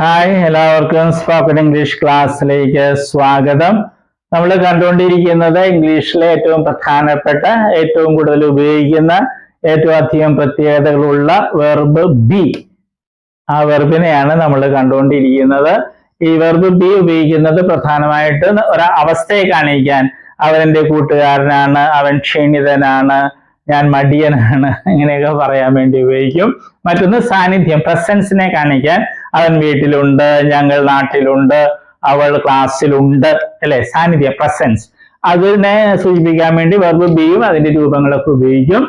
Hi എല്ലാവർക്കും spoken English ക്ലാസ്സിലേക്ക് സ്വാഗതം. നമ്മൾ കണ്ടുകൊണ്ടിരിക്കുന്നത് ഇംഗ്ലീഷിലെ ഏറ്റവും പ്രധാനപ്പെട്ട ഏറ്റവും കൂടുതൽ ഉപയോഗിക്കുന്ന ഏറ്റവും അധികം പ്രത്യേകതകളുള്ള വെർബ് ബി ആ വെർബിനെയാണ് നമ്മൾ കണ്ടുകൊണ്ടിരിക്കുന്നത്. ഈ വെർബ് ബി ഉപയോഗിക്കുന്നത് പ്രധാനമായിട്ട് ഒരു അവസ്ഥയെ കാണിക്കാൻ. അവൻ എന്റെ കൂട്ടുകാരനാണ് അവൻ ക്ഷീണിതനാണ് ഞാൻ മടിയനാണ് ഇങ്ങനെയൊക്കെ പറയാൻ വേണ്ടി ഉപയോഗിക്കും. മറ്റൊന്ന് സാന്നിധ്യം പ്രസൻസിനെ കാണിക്കാൻ. അവൻ വീട്ടിലുണ്ട് ഞങ്ങൾ നാട്ടിലുണ്ട് അവൾ ക്ലാസ്സിലുണ്ട് അല്ലെ? സാന്നിധ്യ പ്രസൻസ് അതിനെ സൂചിപ്പിക്കാൻ വേണ്ടി വെർബ് ബിയും അതിന്റെ രൂപങ്ങളൊക്കെ ഉപയോഗിക്കും.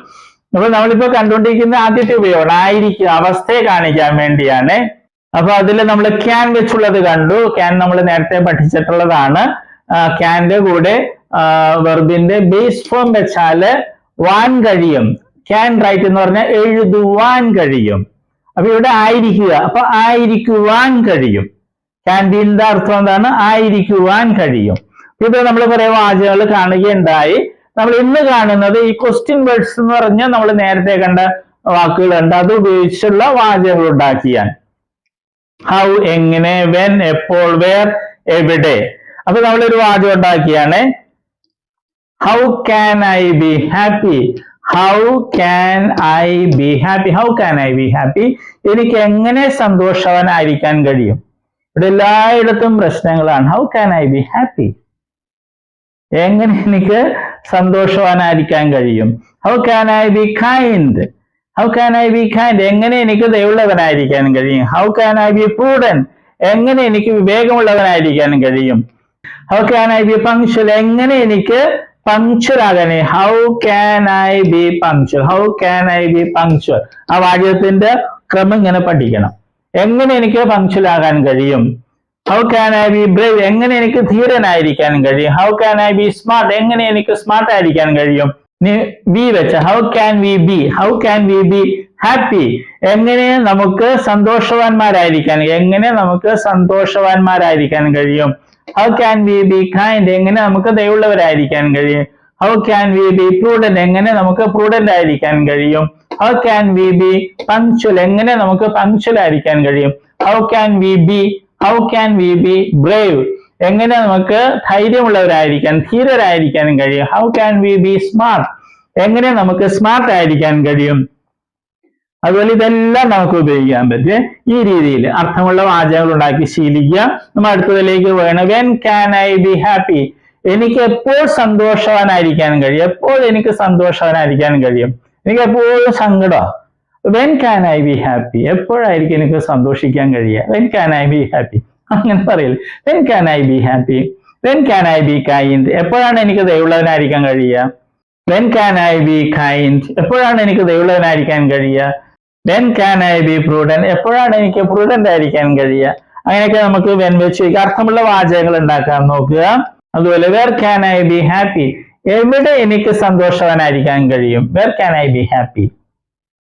അപ്പൊ നമ്മളിപ്പോ കണ്ടുകൊണ്ടിരിക്കുന്ന ആദ്യത്തെ ഉപയോഗം ആയിരിക്കും അവസ്ഥയെ കാണിക്കാൻ വേണ്ടിയാണ്. അപ്പൊ അതിൽ നമ്മൾ ക്യാൻ വെച്ചുള്ളത് കണ്ടു. ക്യാൻ നമ്മൾ നേരത്തെ പഠിച്ചിട്ടുള്ളതാണ്. ക്യാന്റെ കൂടെ വെർബിന്റെ ബേസ് ഫോം വെച്ചാൽ വാൻ കഴിയും. ക്യാൻ റൈറ്റ് എന്ന് പറഞ്ഞാൽ എഴുതുവാൻ കഴിയും. അപ്പൊ ഇവിടെ ആയിരിക്കുക. അപ്പൊ ആയിരിക്കുവാൻ കഴിയും. കാൻഡീനിന്റെ അർത്ഥം എന്താണ്? ആയിരിക്കുവാൻ കഴിയും. ഇത് നമ്മൾ കുറെ വാചകങ്ങൾ കാണുകയുണ്ടായി. നമ്മൾ ഇന്ന് കാണുന്നത് ഈ ക്വസ്റ്റ്യൻ വേർഡ്സ് എന്ന് പറഞ്ഞാൽ നമ്മൾ നേരത്തെ കണ്ട വാക്കുകളുണ്ട്. അത് ഉപയോഗിച്ചുള്ള വാചകങ്ങൾ ഉണ്ടാക്കിയാൽ. ഹൗ എങ്ങനെ വെൻ എപ്പോൾ വേർ എവിടെ. അപ്പൊ നമ്മളൊരു വാചകം ഉണ്ടാക്കിയാണ്. How can I be happy how can I be happy how can I be happy എനിക്ക് എങ്ങനെ സന്തോഷവാനായിരിക്കാൻ കഴിയും? ഇവിടെ എല്ലായിടത്തും പ്രശ്നങ്ങളാണ്. How can I be happy എങ്ങനെ എനിക്ക് സന്തോഷവാനായിരിക്കാൻ കഴിയും? How can I be kind how can I be kind എങ്ങനെ എനിക്ക് ദയുള്ളവനായിരിക്കാൻ കഴിയും? How can I be prudent എങ്ങനെ എനിക്ക് വിവേകമുള്ളവനായിരിക്കാൻ കഴിയും? How can I be punctual എങ്ങനെ എനിക്ക് punctual ആകാനെ. How can I be punctual how can I be punctual ആ വാചകത്തിന്റെ ക്രമം ഇങ്ങനെ പഠിക്കണം. എങ്ങനെ എനിക്ക് പങ്ക്ച്വൽ ആകാൻ കഴിയും? How can I be brave എങ്ങനെ എനിക്ക് ധീരനായിരിക്കാൻ കഴിയും? How can I be smart എങ്ങനെ എനിക്ക് സ്മാർട്ട് ആയിരിക്കാൻ കഴിയും? ബി വെച്ച. How can we be how can we be happy എങ്ങനെ നമുക്ക് സന്തോഷവാന്മാരായിരിക്കാൻ എങ്ങനെ നമുക്ക് സന്തോഷവാന്മാരായിരിക്കാൻ കഴിയും? How can we be kind എങ്ങനെ നമുക്ക് ദയുള്ളവരായിരിക്കാൻ കഴിയും? How can we be prudent എങ്ങനെ നമുക്ക് പ്രൂഡന്റ് ആയിരിക്കാൻ കഴിയും? How can we be punctual എങ്ങനെ നമുക്ക് പങ്ക്ച്വൽ ആയിരിക്കാൻ കഴിയും? How can we be how can we be brave എങ്ങനെ നമുക്ക് ധൈര്യമുള്ളവരായിരിക്കാൻ ധീരരായിരിക്കാനും കഴിയും? How can we be smart എങ്ങനെ നമുക്ക് സ്മാർട്ട് ആയിരിക്കാൻ കഴിയും? അതുപോലെ ഇതെല്ലാം നമുക്ക് ഉപയോഗിക്കാൻ പറ്റും. ഈ രീതിയിൽ അർത്ഥമുള്ള വാചകങ്ങൾ ഉണ്ടാക്കി ശീലിക്കുക. നമ്മൾ അടുത്തതിലേക്ക് വേണം when can I be happy എനിക്ക് എപ്പോൾ സന്തോഷവാനായിരിക്കാൻ കഴിയും. എപ്പോൾ എനിക്ക് സന്തോഷവാനായിരിക്കാൻ കഴിയും. എനിക്ക് എപ്പോഴും സങ്കടമാണ് when can I be happy എപ്പോഴായിരിക്കും എനിക്ക് സന്തോഷിക്കാൻ കഴിയുക? When can I be happy അങ്ങനെ പറയില്ല when can I be happy when can I be kind എപ്പോഴാണ് എനിക്ക് ദയുള്ളവനായിരിക്കാൻ കഴിയുക? When can I be kind എപ്പോഴാണ് എനിക്ക് ദയുള്ളവനായിരിക്കാൻ കഴിയുക? When can I be prudent എപ്പോഴാണ് എനിക്ക് പ്രൂഡന്റ് ആയിരിക്കാൻ കഴിയുക? അങ്ങനെയൊക്കെ നമുക്ക് വെൻ വെച്ച് അർത്ഥമുള്ള വാചകങ്ങൾ ഉണ്ടാക്കാൻ നോക്കുക. അതുപോലെ where can I be happy എവിടെ എനിക്ക് സന്തോഷവാനായിരിക്കാൻ കഴിയും? Where can I be happy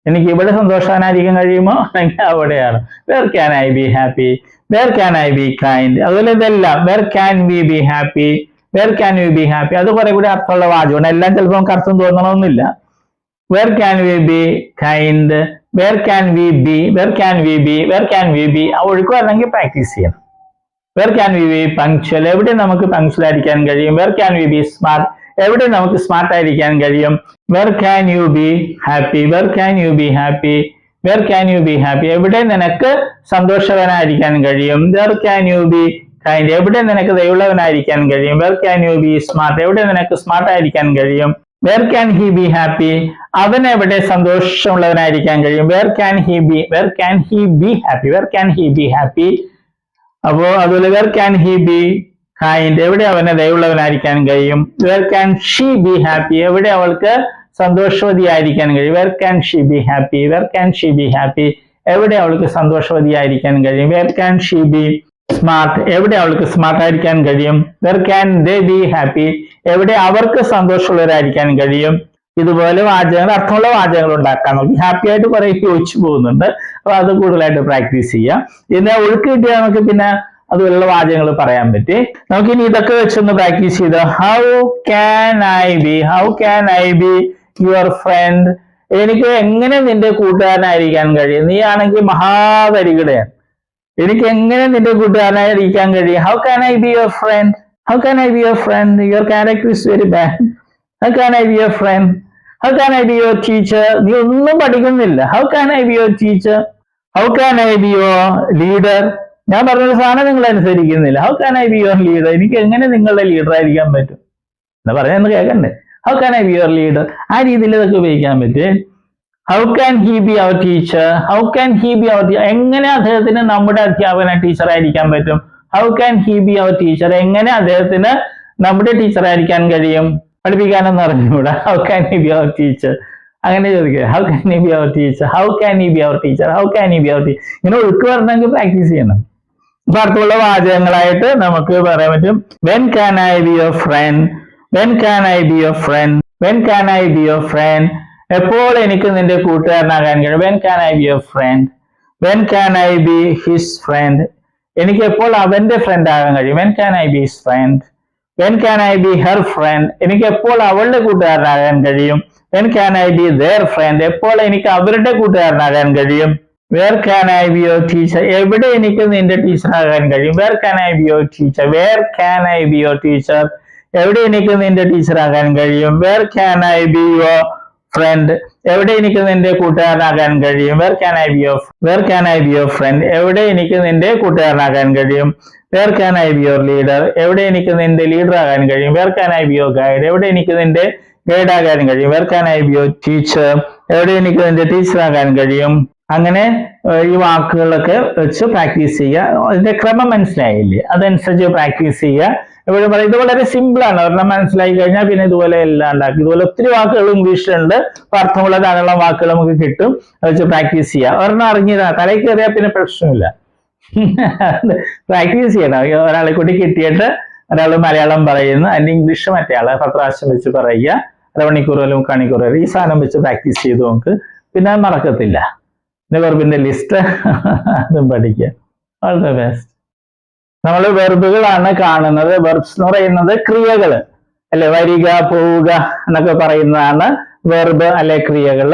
എനിക്ക് ഇവിടെ സന്തോഷവാനായിരിക്കാൻ കഴിയുമോ? അല്ലെങ്കിൽ അവിടെയാണ്. Where can I be happy where can I be kind അതുപോലെ ഇതെല്ലാം. Where can we be happy where can we be happy അത് കുറെ കൂടി അർത്ഥമുള്ള വാചകമാണ്. എല്ലാം ചിലപ്പോൾ നമുക്ക് അർത്ഥം തോന്നണമെന്നില്ല where can we be kind where can we be where can we be where can we be ആ ഒഴുക്ക് വരണമെങ്കിൽ പ്രാക്ടീസ് ചെയ്യണം where can we be punctual എവിടെ നമുക്ക് പങ്ക്ച്വൽ ആയിരിക്കാൻ കഴിയും where can we be smart എവിടെ നമുക്ക് സ്മാർട്ട് ആയിരിക്കാൻ കഴിയും where can you be happy where can you be happy where can you be happy എവിടെ നിനക്ക് സന്തോഷവനായിരിക്കാൻ കഴിയും where can you be kind എവിടെ നിനക്ക് ദയുള്ളവനായിരിക്കാൻ കഴിയും where can you be smart എവിടെ നിനക്ക് സ്മാർട്ട് ആയിരിക്കാൻ കഴിയും where can he be happy അവൻ എവിടെ സന്തോഷമുള്ളവനായിരിക്കാൻ കഴിയും? Where can he be where can he be happy where can he be happy അപ്പോ അതുപോലെ where can he be kind എവിടെ അവനെ ദയുള്ളവനായിരിക്കാൻ കഴിയും? Where can she be happy എവിടെ അവൾക്ക് സന്തോഷവതിയായിരിക്കാൻ കഴിയും? Where can she be happy where can she be happy എവിടെ അവൾക്ക് സന്തോഷവതിയായിരിക്കാൻ കഴിയും? Where can she be smart എവിടെ അവൾക്ക് സ്മാർട്ട് ആയിരിക്കാൻ കഴിയും? Where can they be happy എവിടെ അവർക്ക് സന്തോഷമുള്ളവരായിരിക്കാൻ കഴിയും? ഇതുപോലെ വാചകങ്ങൾ അർത്ഥമുള്ള വാചകങ്ങൾ ഉണ്ടാക്കാൻ നോക്കി ഹാപ്പി ആയിട്ട് കുറെ ചോദിച്ചു പോകുന്നുണ്ട്. അപ്പൊ അത് കൂടുതലായിട്ട് പ്രാക്ടീസ് ചെയ്യാം. ഇതിനെ ഒഴുക്ക് കിട്ടിയാൽ നമുക്ക് പിന്നെ അതുപോലുള്ള വാചകങ്ങൾ പറയാൻ പറ്റി. നമുക്ക് ഇനി ഇതൊക്കെ വെച്ചൊന്ന് പ്രാക്ടീസ് ചെയ്ത് how can I be how can I be your friend എനിക്ക് എങ്ങനെ നിന്റെ കൂട്ടുകാരനായിരിക്കാൻ കഴിയും? നീ ആണെങ്കിൽ മഹാതരികടയാണ് എനിക്ക് എങ്ങനെ നിന്റെ കൂട്ടുകാരനായിരിക്കാൻ കഴിയും? How can I be your friend how can I be your friend your character is very bad how can I be your friend how can I be your teacher നീ ഒന്നും പഠിക്കുന്നില്ല. How can I be your teacher how can I be your leader ഞാൻ പറഞ്ഞൊരു സാധനം നിങ്ങൾ അനുസരിക്കുന്നില്ല. How can I be your leader എനിക്ക് എങ്ങനെ നിങ്ങളുടെ ലീഡർ ആയിരിക്കാൻ പറ്റും? എന്ന് പറഞ്ഞു കേൾക്കണ്ടേ? How can I be your leader ആ രീതിയിൽ ഇതൊക്കെ ഉപയോഗിക്കാൻ പറ്റും how can he be our teacher how can he be our എങ്ങനെ അദ്ദേഹത്തിന് നമ്മുടെ അധ്യാപന ടീച്ചർ ആയിരിക്കാൻ പറ്റും? How can he be our teacher എങ്ങനെ അദ്ദേഹത്തിന് നമ്മുടെ ടീച്ചർ ആയിരിക്കാൻ കഴിയും? പഠിപ്പിക്കാനെന്ന് പറഞ്ഞുകൂടാ how can he be our teacher അങ്ങനെ ചോദിക്കുക. How can he be our teacher how can he be our teacher how can he be our teacher ഇങ്ങനെ ഒഴുക്ക് വരണമെങ്കിൽ പ്രാക്ടീസ് ചെയ്യണം. അപ്പൊ അടുത്തുള്ള വാചകങ്ങളായിട്ട് നമുക്ക് പറയാൻ പറ്റും. When can I be your friend when can I be your friend when can I be your friend എപ്പോൾ എനിക്ക് നിന്റെ കൂട്ടുകാരനാകാൻ കഴിയും? When can I be your friend when can I be his friend എനിക്ക് എപ്പോൾ അവന്റെ ഫ്രണ്ട് ആകാൻ കഴിയും? When can I be his friend when can I be her friend എനിക്ക് എപ്പോൾ അവളുടെ കൂട്ടുകാരനാകാൻ കഴിയും? When can I be their friend എപ്പോൾ എനിക്ക് അവരുടെ കൂട്ടുകാരനാകാൻ കഴിയും? Where can I be your teacher എവിടെ എനിക്ക് നിന്റെ ടീച്ചർ ആകാൻ കഴിയും? Where can I be your teacher where can I be your teacher എവിടെ എനിക്ക് നിന്റെ ടീച്ചർ ആകാൻ കഴിയും? Where can I be your friend എവിടെ എനിക്ക് നിന്റെ കൂട്ടുകാരനാകാൻ കഴിയും? Where can I be your where can I be your friend എവിടെ എനിക്ക് നിന്റെ കൂട്ടുകാരനാകാൻ കഴിയും? Where can I be your leader എവിടെ എനിക്ക് നിന്റെ ലീഡർ ആകാൻ കഴിയും? Where can I be your guide എവിടെ എനിക്ക് നിന്റെ ഗൈഡ് ആകാൻ കഴിയും? Where can I be your teacher എവിടെ എനിക്ക് നിന്റെ ടീച്ചർ ആകാൻ കഴിയും? അങ്ങനെ ഈ വാക്കുകളൊക്കെ വെച്ച് പ്രാക്ടീസ് ചെയ്യുക. അതിന്റെ ക്രമം മനസ്സിലായില്ലേ? അതനുസരിച്ച് പ്രാക്ടീസ് ചെയ്യുക. എപ്പോഴും പറയും ഇത് വളരെ സിമ്പിൾ ആണ്. ഒരെണ്ണം മനസ്സിലാക്കി കഴിഞ്ഞാൽ പിന്നെ ഇതുപോലെ എല്ലാം ഉണ്ടാക്കി. ഇതുപോലെ ഒത്തിരി വാക്കുകൾ ഇംഗ്ലീഷിലുണ്ട്. അർത്ഥമുള്ള ധാരാളം വാക്കുകൾ നമുക്ക് കിട്ടും. വെച്ച് പ്രാക്ടീസ് ചെയ്യുക. ഒരെണ്ണം അറിഞ്ഞതാ തലയിൽ കയറിയാൽ പിന്നെ പ്രശ്നമില്ല. പ്രാക്ടീസ് ചെയ്യണം. ഒരാളെ കൂടി കിട്ടിയിട്ട് ഒരാൾ മലയാളം പറയുന്നു. അതിന്റെ ഇംഗ്ലീഷ് മറ്റേ ആളെ പത്രാവശ്യം വെച്ച് പറയുക. മുക്കാണിക്കൂർ വരെ ഈ സാധനം വെച്ച് പ്രാക്ടീസ് ചെയ്ത് നമുക്ക് പിന്നെ മറക്കത്തില്ല പിന്നെ ലിസ്റ്റ് അതും പഠിക്കുക ഓൾ ബെസ്റ്റ് നമ്മൾ വെർബുകളാണ് കാണുന്നത്. വെർബ്സ് എന്ന് പറയുന്നത് ക്രിയകൾ അല്ലെ? വരിക പോവുക എന്നൊക്കെ പറയുന്നതാണ് വെർബ് അല്ലെ ക്രിയകൾ.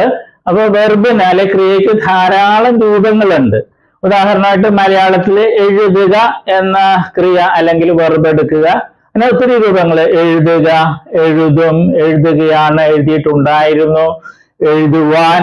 അപ്പൊ വെർബിന് അല്ലെ ക്രിയയ്ക്ക് ധാരാളം രൂപങ്ങളുണ്ട്. ഉദാഹരണമായിട്ട് മലയാളത്തിൽ എഴുതുക എന്ന ക്രിയ അല്ലെങ്കിൽ വെർബ് എടുക്കുക. അങ്ങനെ ഒത്തിരി രൂപങ്ങൾ എഴുതുക എഴുതും എഴുതുകയാണ് എഴുതിയിട്ടുണ്ടായിരുന്നു എഴുതുവാൻ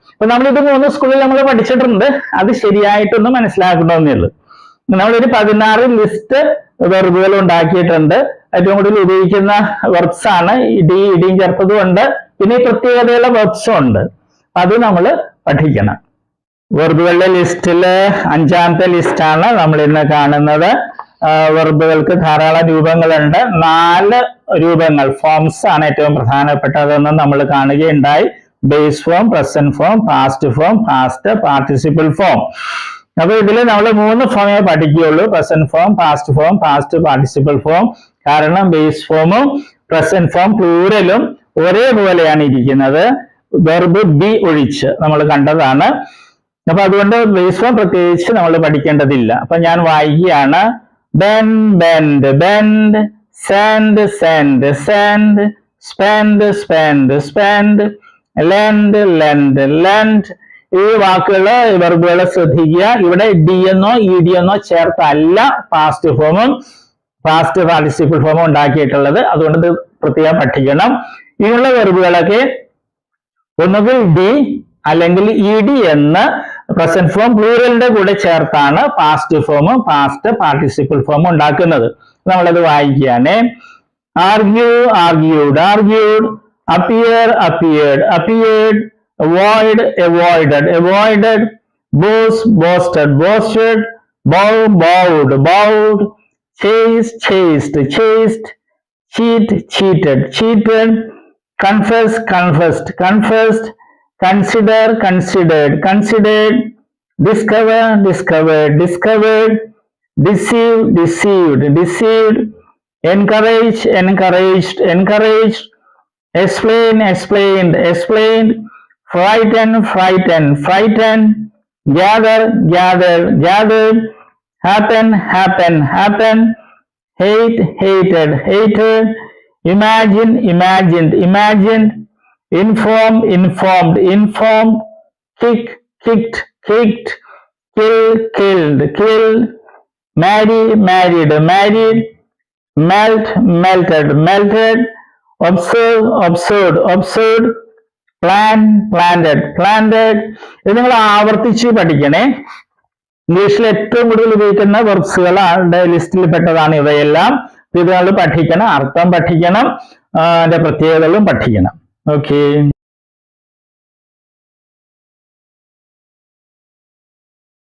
അപ്പൊ നമ്മൾ ഇത് മൂന്ന് സ്കൂളിൽ നമ്മൾ പഠിച്ചിട്ടുണ്ട്. അത് ശരിയായിട്ടൊന്ന് മനസ്സിലാക്കണമെന്നേ ഉള്ളൂ നമ്മളൊരു പതിനാറ് ലിസ്റ്റ് വെർബുകൾ ഉണ്ടാക്കിയിട്ടുണ്ട്. ഏറ്റവും കൂടുതൽ ഉപയോഗിക്കുന്ന വെർബ്സ് ആണ്. ഇടി ഇടിയും ചേർത്തതും ഉണ്ട്. പിന്നെ ഈ പ്രത്യേകതയുള്ള വെർബ്സും ഉണ്ട്. അത് നമ്മൾ പഠിക്കണം. വെർബുകളുടെ ലിസ്റ്റിൽ അഞ്ചാമത്തെ ലിസ്റ്റാണ് നമ്മൾ ഇന്ന് കാണുന്നത്. വെർബുകൾക്ക് ധാരാളം രൂപങ്ങളുണ്ട്. നാല് രൂപങ്ങൾ ഫോംസ് ആണ് ഏറ്റവും പ്രധാനപ്പെട്ടതെന്ന് നമ്മൾ കാണുകയുണ്ടായി. Base form present form past form past participle form അപ്പൊ ഇതിൽ നമ്മൾ മൂന്ന് ഫോമേ പഠിക്കുകയുള്ളൂ. Present form past form past participle form കാരണം ബേസ് ഫോമും പ്രസന്റ് ഫോം പ്ലൂരലും ഒരേപോലെയാണ് ഇരിക്കുന്നത്. വെർബ് ബി ഒഴിച്ച് നമ്മൾ കണ്ടതാണ്. അപ്പൊ അതുകൊണ്ട് ബേസ് ഫോം പ്രത്യേകിച്ച് നമ്മൾ പഠിക്കേണ്ടതില്ല. അപ്പൊ ഞാൻ വായിക്കുകയാണ്. Bend bend bend send send send spend spend spend lend lend lend ഈ വാക്കുകൾ വെർബുകളെ ശ്രദ്ധിക്കുക. ഇവിടെ ഡി എന്നോ ഇ ഡി എന്നോ ചേർത്തല്ല പാസ്റ്റ് ഫോമും പാസ്റ്റ് പാർട്ടിസിപ്പിൾ ഫോമും ഉണ്ടാക്കിയിട്ടുള്ളത്. അതുകൊണ്ട് ഇത് പ്രത്യേകം പഠിക്കണം. ഇങ്ങനെയുള്ള വെർബുകളൊക്കെ ഒന്നുകിൽ ഡി അല്ലെങ്കിൽ ഇ ഡി എന്ന് പ്രസന്റ് ഫോം പ്ലൂറലിന്റെ കൂടെ ചേർത്താണ് പാസ്റ്റ് ഫോമും പാസ്റ്റ് പാർട്ടിസിപ്പിൾ ഫോമും ഉണ്ടാക്കുന്നത്. നമ്മളത് വായിക്കുകയാണ്. Argue argued argued appear appeared. Appeared avoid avoided. Avoided boast boasted. Boasted bow bowed. Bowed chased chased. Chased cheat cheated. Cheated confess confessed. Confessed consider considered. Considered discover discovered. Discovered deceive deceived. Deceived encourage encouraged. Encouraged explain explained explained frighten frighten frightened gather gather gathered happen happen happen. Hate, hated, hated, imagine, imagined, imagined, inform, informed, informed, kick, kicked, kicked, kill, killed, killed, marry, married, married, melt, melted, melted, observe, observed, observed, plan planted, planted. ഇത് നിങ്ങൾ ആവർത്തിച്ച് പഠിക്കണേ. ഇംഗ്ലീഷിൽ ഏറ്റവും കൂടുതൽ ഉപയോഗിക്കുന്ന വെർബ്സുകളുടെ ലിസ്റ്റിൽ പെട്ടതാണ് ഇവയെല്ലാം. ഇത് നമ്മൾ പഠിക്കണം അർത്ഥം പഠിക്കണം അതിന്റെ പ്രത്യേകതകളും പഠിക്കണം. ഓക്കെ